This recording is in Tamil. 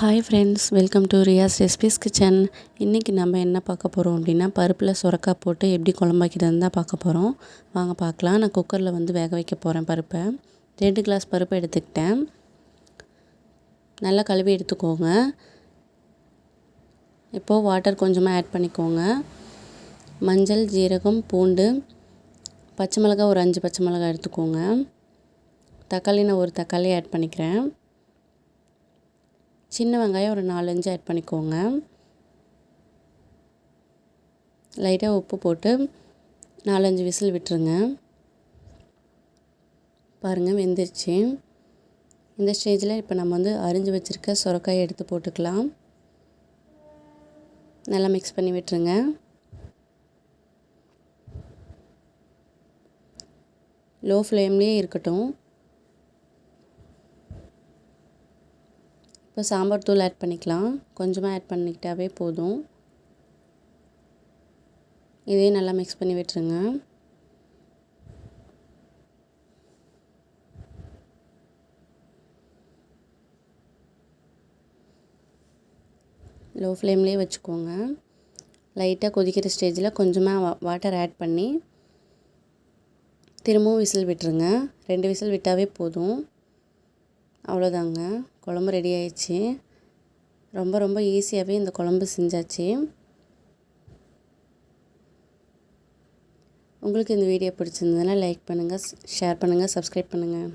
Hi friends welcome to Riyas recipes kitchen இன்றைக்கி நம்ம என்ன பார்க்க போகிறோம் அப்படின்னா பருப்பில் சுரக்காய் போட்டு எப்படி குழம்பு தான் பார்க்க போகிறோம் வாங்க பார்க்கலாம். நான் குக்கரில் வந்து வேக வைக்க போகிறேன் பருப்பை. ரெண்டு கிளாஸ் பருப்பு எடுத்துக்கிட்டேன். நல்லா கழுவி எடுத்துக்கோங்க. இப்போது வாட்டர் கொஞ்சமாக ஆட் பண்ணிக்கோங்க. மஞ்சள் ஜீரகம் பூண்டு பச்சை மிளகாய் ஒரு அஞ்சு பச்சை மிளகாய் எடுத்துக்கோங்க. தக்காளி நான் ஒரு தக்காளி ஆட் பண்ணிக்கிறேன். சின்ன வெங்காயம் ஒரு நாலஞ்சு ஆட் பண்ணிக்கோங்க. லைட்டாக உப்பு போட்டு நாலஞ்சு விசில் விட்டுருங்க. பாருங்கள் வெந்துருச்சு. இந்த ஸ்டேஜில் இப்போ நம்ம வந்து அரிஞ்சு வச்சுருக்க சுரக்காயை எடுத்து போட்டுக்கலாம். நல்லா மிக்ஸ் பண்ணி விட்டுருங்க. லோ ஃப்ளேம்லேயே இருக்கட்டும். இப்போ சாம்பார் தூள் ஆட் பண்ணிக்கலாம். கொஞ்சமாக ஆட் பண்ணிக்கிட்டாவே போதும். இதையும் நல்லா மிக்ஸ் பண்ணி விட்டுருங்க. லோ ஃப்ளேம்லேயே வச்சுக்கோங்க. லைட்டாக கொதிக்கிற ஸ்டேஜில் கொஞ்சமாக வாட்டர் ஆட் பண்ணி திரும்பவும் விசில் விட்டுருங்க. ரெண்டு விசில் விட்டாவே போதும். அவ்வளோதாங்க. குழம்பு ரெடி ஆயிடுச்சு. ரொம்ப ரொம்ப ஈஸியாகவே இந்த குழம்பு செஞ்சாச்சு. உங்களுக்கு இந்த வீடியோ பிடிச்சிருந்ததுன்னா லைக் பண்ணுங்கள் ஷேர் பண்ணுங்கள் சப்ஸ்கிரைப் பண்ணுங்கள்